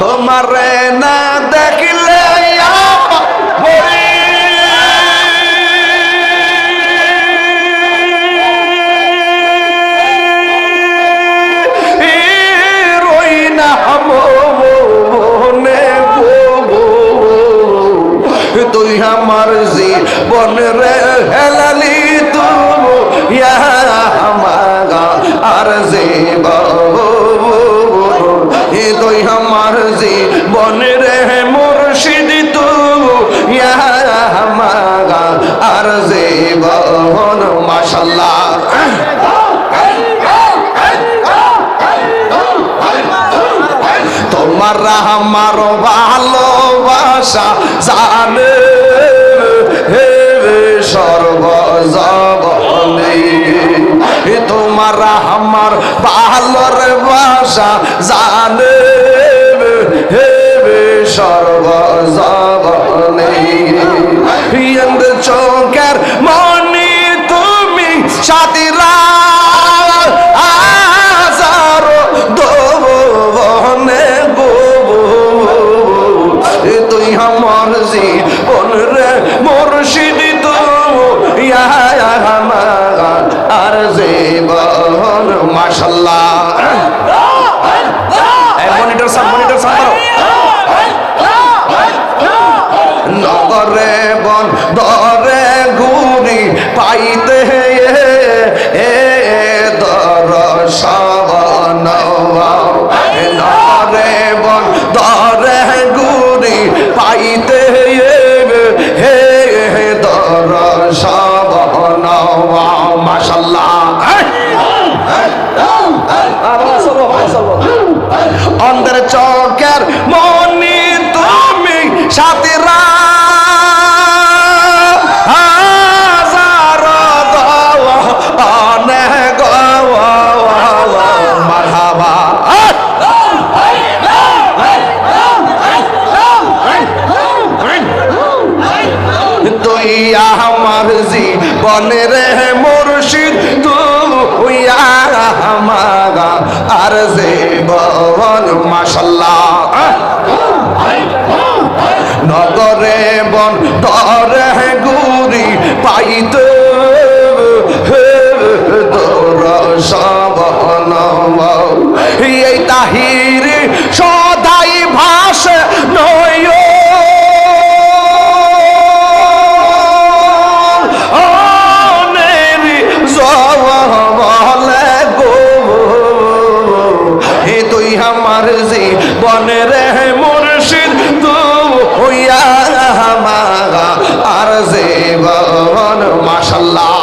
তোমার না দেখলে তুই আমার জীবন হেলালি তুমি ইয়া আমাগা আর জীবন। জীবন রে মুর্শিদ তু আর জীবন মাশাল্লাহ। তোমার আমার ভালোবাসা জানে হে সর্বজবনে তোমার আমার ভালোর বাসা জানে আমার জীবন রে মুর্শিদ তো ইয়া আমার আর জীবন জীবনের মুর্শিদ তুই আমার আর জীবন মাশাল্লাহ। নগরে বন তরে গুরি পাইতে সবন এই তাহির তুই বনে রে মুর্শিদ তু হইয়া আমার আর বন মাশাল্লাহ।